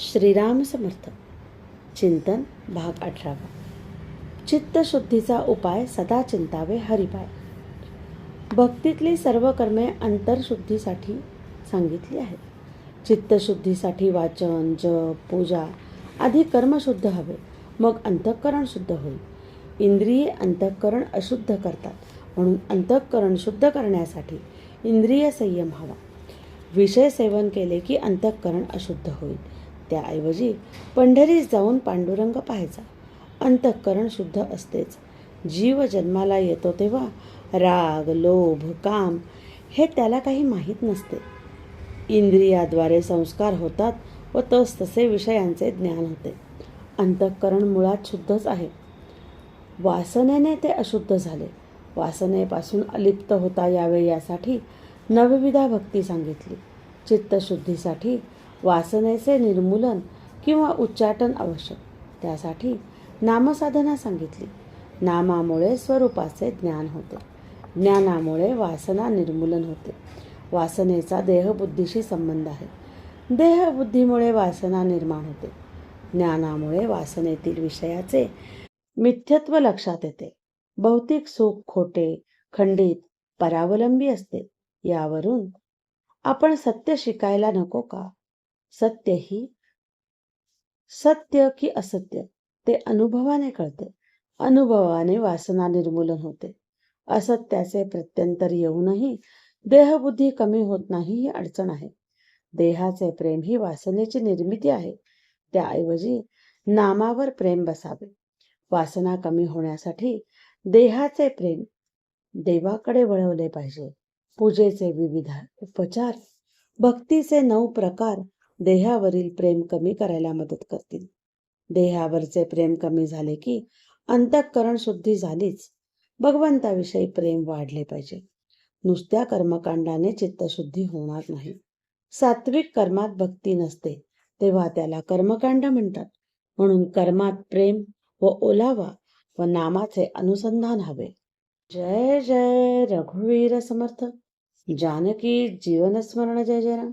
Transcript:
श्रीराम समर्थ. चिंतन भाग अठरावा. चित्तशुद्धीचा उपाय सदा चिंतावे हरिपाय. भक्तीतली सर्व कर्मे अंतरशुद्धीसाठी सांगितली आहेत. चित्तशुद्धीसाठी वाचन जप पूजा आदी कर्म शुद्ध हवे. मग अंतःकरण शुद्ध होईल. इंद्रिये अंतःकरण अशुद्ध करतात. म्हणून अंतःकरण शुद्ध करण्यासाठी इंद्रिय संयम हवा. विषय सेवन केले की अंतःकरण अशुद्ध होईल. त्याऐवजी पंढरीस जाऊन पांडुरंग पाहायचा. अंतःकरण शुद्ध असतेच. जीव जन्माला येतो तेव्हा राग लोभ काम हे त्याला काही माहीत नसते. इंद्रियाद्वारे संस्कार होतात व तस तसे विषयांचे ज्ञान होते. अंतःकरण मुळात शुद्धच आहे. वासनेने ते अशुद्ध झाले. वासनेपासून अलिप्त होता यावे यासाठी नवविधा भक्ती सांगितली. चित्तशुद्धीसाठी वासनेचे निर्मूलन किंवा उच्चाटन आवश्यक. त्यासाठी नामसाधना सांगितली. नामामुळे स्वरूपाचे ज्ञान होते. ज्ञानामुळे वासना निर्मूलन होते. वासनेचा देहबुद्धीशी संबंध आहे. देहबुद्धीमुळे वासना निर्माण होते. ज्ञानामुळे वासनेतील विषयाचे मिथ्यत्व लक्षात येते. भौतिक सुख खोटे खंडित परावलंबी असते. यावरून आपण सत्य शिकायला नको का? सत्य ही सत्य की असत्य. ते अनुभवाने कळते. अनुभवाने वासना निर्मूलन होते. असत्याचे प्रत्यंतर येऊनही देहबुद्धी कमी होत नाही ही अडचण आहे. देहाचे प्रेम ही वासनेची निर्मिती आहे. त्याऐवजी नामावर प्रेम बसावे. वासना कमी होण्यासाठी देहाचे प्रेम देवाकडे वळवले पाहिजे. पूजेचे विविध उपचार भक्तीचे नऊ प्रकार देहावरील प्रेम कमी करायला मदत करतील. देहावरचे प्रेम कमी झाले की अंतःकरण शुद्धी झालीच. भगवंताविषयी प्रेम वाढले पाहिजे. नुसत्या कर्मकांडाने चित्तशुद्धी होणार नाही. सात्विक कर्मात भक्ती नसते तेव्हा त्याला कर्मकांड म्हणतात. म्हणून कर्मात प्रेम व ओलावा व नामाचे अनुसंधान हवे. जय जय रघुवीर समर्थ. जानकी जीवनस्मरण जय जय राम.